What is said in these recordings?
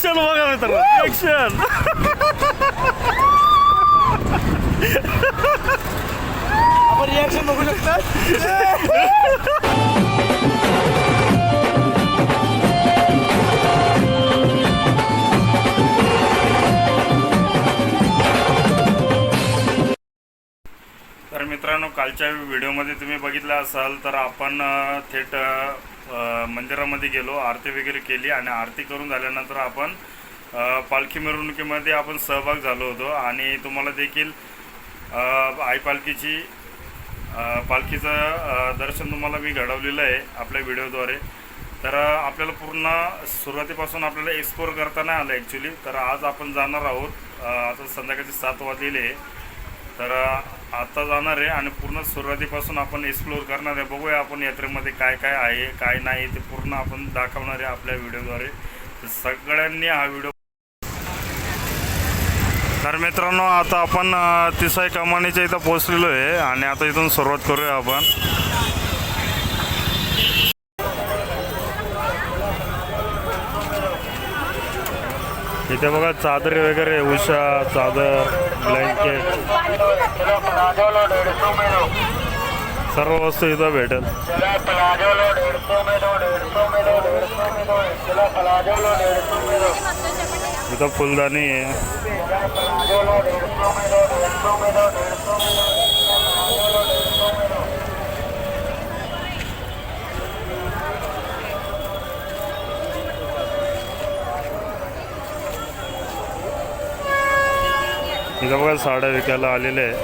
Reaction बघा मित्र reaction आपण रिॲक्शन बघू शकता तर मित्रांनो कालच्या व्हिडिओमध्ये तुम्ही बघितलं असाल तर आपण थेट मंदिरामध्ये गेलो आरती वगैरे केली आणि आरती करून झाल्यानंतर आपण पालखी मिरवणुकीमध्ये आपण सहभाग झालो होतो आणि तुम्हाला देखील आई पालखीची पालखीचं दर्शन तुम्हाला मी घडवलेलं आहे आपल्या व्हिडिओद्वारे. तर आपल्याला पूर्ण सुरुवातीपासून आपल्याला एक्सप्लोर करता नाही आलं ॲक्च्युली तर आज आपण जाणार आहोत आता संध्याकाळचे सात वाजलेले आहे. तर आता जाणार आहे आणि पूर्ण सुरुवातीपासून आपण एक्सप्लोर करणार आहे. बघूया आपण यात्रेमध्ये काय काय आहे काय नाही ते पूर्ण आपण दाखवणार आहे आपल्या व्हिडिओद्वारे. सगळ्यांनी हा व्हिडिओ तर मित्रांनो आता आपण तिसाई कमानीच्या इथं पोहोचलेलो आहे आणि आता इथून सुरुवात करूया आपण. इथे बघा चादरी वगैरे उषा चादर ब्लँकेट सर्व वस्तू इथं भेटेल. इथं फुलदाणी आहे. इथं बघा साड्या विकायला आलेल्या आहे.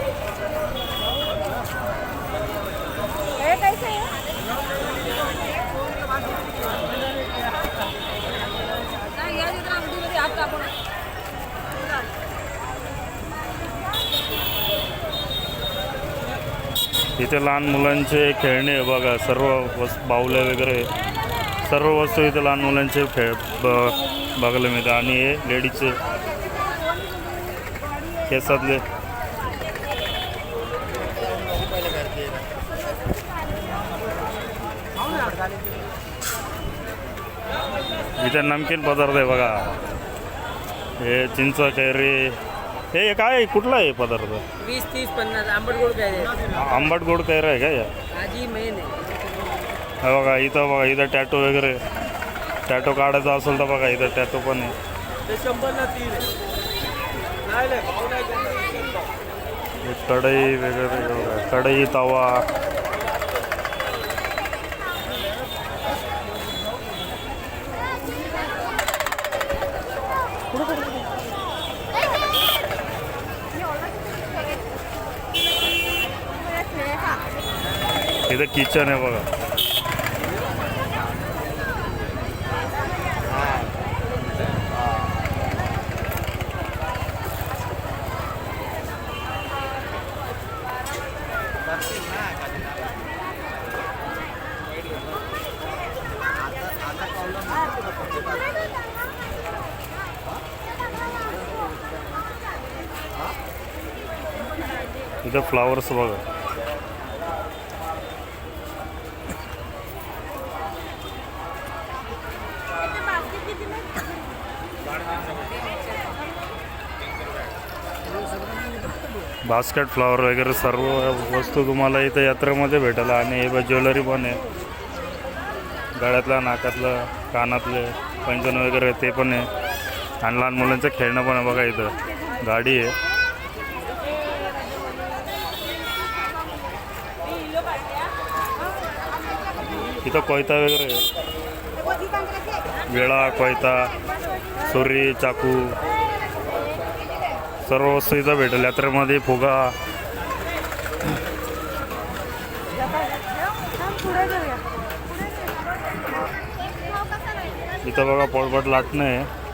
इथे लहान मुलांचे खेळणे बघा सर्व वस् बाहुल्या वगैरे. सर्व वस्तू इथे लहान मुलांचे खेळ ब बघायला मिळतात. आणि हे लेडीजचे केसातले. इथे नमकीन पदार्थ आहे बघा. हे चिंच कैरी. हे काय आहे? कुठला आहे पदार्थ? वीस तीस पन्नास आंबट गोड प्यायचे आंबट गोड कैरा आहे का या आजी मेन आहे. हे बघा इथं बघा इथं टॅटो वगैरे. टॅटो काढायचा असेल तर बघा इथं टॅटो पण आहे. ते शंभरला तीन आहे नाही नाही भाव नाही देणार. हे कढई वगैरे हे कढई तवा. इथं किचन आहे बघा. इथं फ्लावर्स बघा. बास्केट फ्लॉवर वगैरे सर्व वस्तू तुम्हाला इथं यात्रेमध्ये भेटेल आणि हे ज्वेलरी पण आहे. गळ्यातलं नाकातलं कानातले पैंजण वगैरे ते पण आहे. आणि लहान मुलांचं खेळणं पण आहे बघा इथं. गाडी आहे. इथं कोयता वगैरे वेळा कोयता सुरी चाकू सर्व वस्तू इथं भेटेल. यात्रेमध्ये फुगा. इथं बघा पोळपट लाटणं. आहे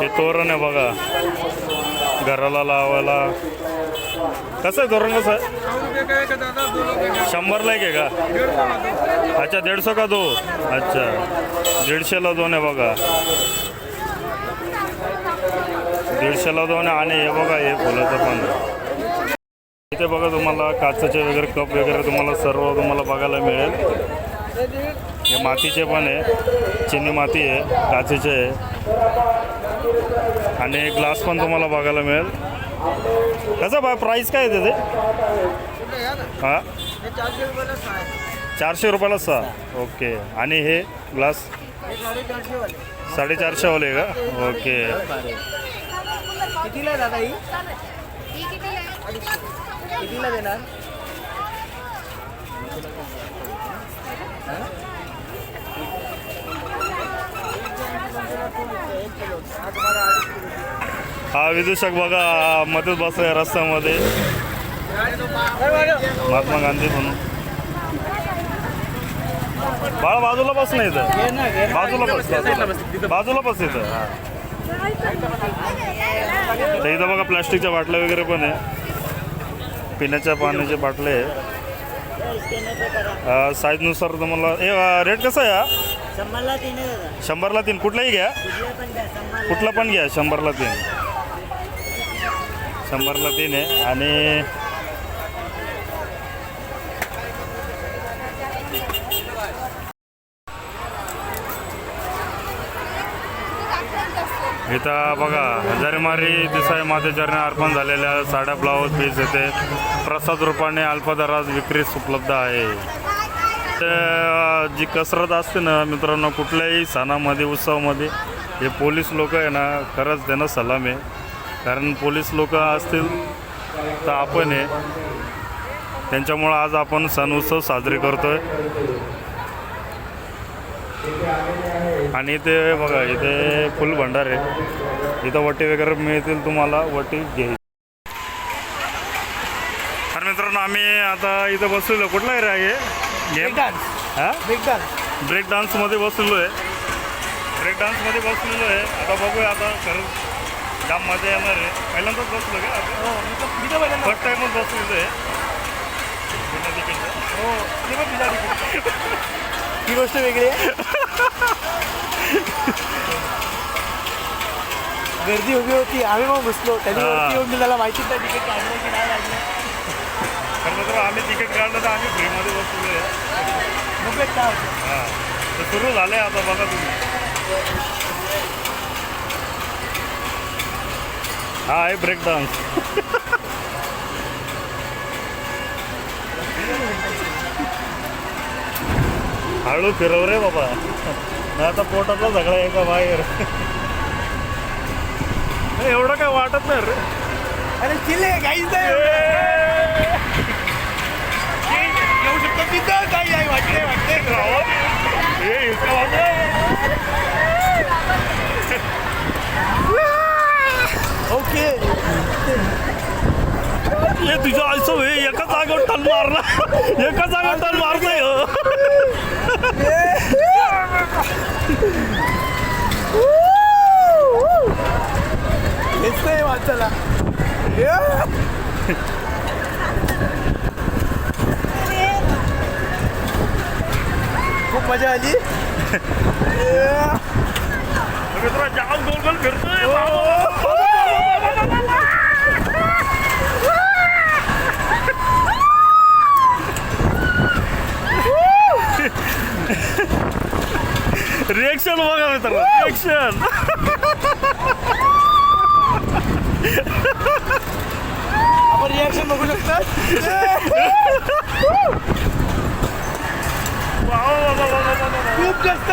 हे तोरण आहे बघा घराला लावायला. कसं आहे धोरण कसं आहे? शंभरला एक आहे का? अच्छा दीडशे का दो अच्छा दीडशेला दोन आहे बघा. दीडशेला दोन आहे आणि हे बघा हे फुलाचं पण. इथे बघा तुम्हाला काचाचे वगैरे कप वगैरे तुम्हाला सर्व तुम्हाला बघायला मिळेल. हे मातीचे पण आहे चिनी माती आहे काचेचे आहे. आणि ग्लास पण तुम्हाला बघायला मिळेल. कसं बा प्राईस काय आहे त्याचे? हां? चारशे रुपयाला सहा. ओके आणि हे ग्लास साडेचारशे वाले का? ओके कितीला आहे दादा ही? कितीला देणार? हा विदूषक बघा मध्येच बसलाय रस्त्यामध्ये. महात्मा गांधी म्हणून. बाळा बाजूला बस नाही इथं. बाजूला बस. बाजूला बस इथं. हा. तर इथं बघा प्लास्टिकच्या बाटल्या वगैरे पण आहे. पिण्याच्या पाण्याचे बाटले आहे. साईजनुसार तुम्हाला ए रेट कसा आहे हा? शंभरला तीन आहे दादा. शंभरला तीन. कुठलाही घ्या. कुठले पण द्या शंभर कुठला पण घ्या शंभरला तीन. शंभरला तीन आहे. आणि इथं बघा हजारीमारी दिसाय मातेचरणे अर्पण झालेल्या साड्या ब्लाऊज पीस येते. प्रसाद रूपाने अल्प दरात विक्रीस उपलब्ध आहे. जी कसरत असते ना मित्रांनो कुठल्याही सणामध्ये उत्सवामध्ये हे पोलीस लोक आहे ना खरंच त्यांना सलाम आहे. कारण पोलीस लोक असतील तर आपण आहे. त्यांच्यामुळं आज आपण सण उत्सव साजरे करतोय. आणि इथे बघा इथे फुल भंडार आहे. इथं वटी वगैरे मिळतील तुम्हाला वटी घ्यायची. तर मित्रांनो आम्ही आता इथं बसलेलो. कुठला एरिया आहे? गेम हां बिग डान्स ब्रेक डान्समध्ये बसलेलो आहे ब्रेक डान्समध्ये बसलेलो आहे आता बघूया आता खरंच जाम मजा येणार आहे. पहिल्यांदाच बसलो का? आपण फर्स्ट टाईमच बसलेलो आहे बिना तिकीटचं. ही गोष्ट वेगळी आहे. गर्दी उभी होती आम्ही मग घुसलो त्यांनी येऊन त्याला माहितीच नाही तिकीट काढलं की नाही आम्ही तिकीट काढलं तर आम्ही फ्रीमध्ये काय होतं. हां. तर सुरू झालं आहे आता बघा तुम्ही. हा आहे ब्रेक डान्स हळू फिरव रे बाबा. आता पोटातला सगळा आहे का बाहेर? एवढं काय वाटत नाही रे. अरे चिल्ले काहीच नाही. शकतो तिथं काही आहे वाटते वाटते हे. ओके हे आयसो हे एका जागेवर टन मारला एका जागेवर टन मारतोय हो. हेच नाही वाचायला मजा आली मित्र जाम गोल गोल फिरतोय रिएक्शन बघा मित्र रिएक्शन आपण रिॲक्शन बघू शकतात खूप जास्त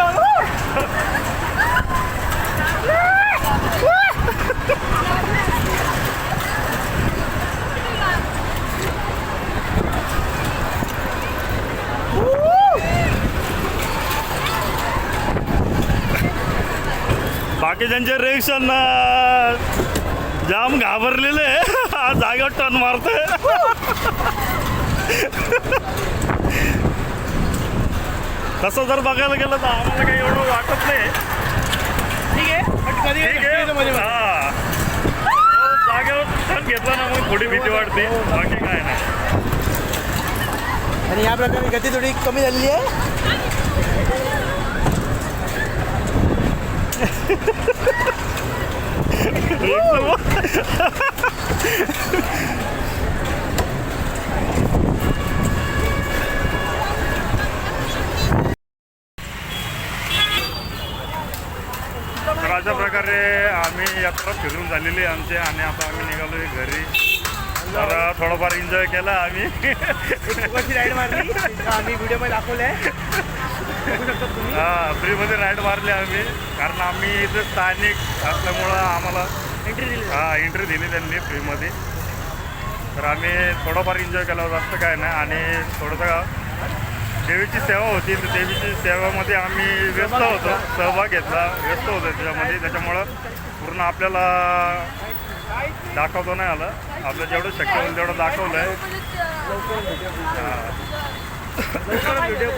बाकीच्यांचे रिएक्शन जाम घाबरलेले हा जागेवर टन मारतोय. तसं जर बघायला गेलं तर आम्हाला काही एवढं वाटत नाही. ठीक आहे. ठीक आहे. हा तो जागेवर टन घेतला ना मग थोडी भीती वाटते. बाकी काय नाही. आणि या प्रकारे गती थोडी कमी झालेली आहे. तर अशा प्रकारे आम्ही यात्रा फिरून झालेली आमची आणि आता आम्ही निघालो घरी. तर थोडंफार एन्जॉय केला आम्ही. राईड मारली. आम्ही व्हिडिओमध्ये शकता तुम्ही हा फ्रीमध्ये राईड मारली आम्ही. कारण आम्ही इथे स्थानिक असल्यामुळं आम्हाला एंट्री दिली. हा एंट्री दिली त्यांनी फ्रीमध्ये तर आम्ही थोडंफार एन्जॉय केला जास्त काय नाही. आणि थोडंसं देवीची सेवा होती. तर देवीची सेवामध्ये आम्ही व्यस्त होतो. सहभाग घेतला. व्यस्त होतो त्याच्यामध्ये. त्याच्यामुळं पूर्ण आपल्याला दाखवतो नाही आलं. आपलं जेवढं शक्य होईल तेवढं दाखवलं आहे व्हिडिओ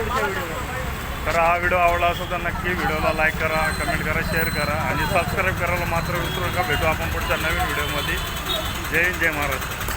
तर हा व्हिडिओ आवडला असेल तर नक्की व्हिडिओला लाईक करा कमेंट करा शेअर करा आणि सबस्क्राईब करायला मात्र विसरू नका. भेटू आपण पुढच्या नवीन व्हिडिओमध्ये. जय हिंद जय महाराष्ट्र.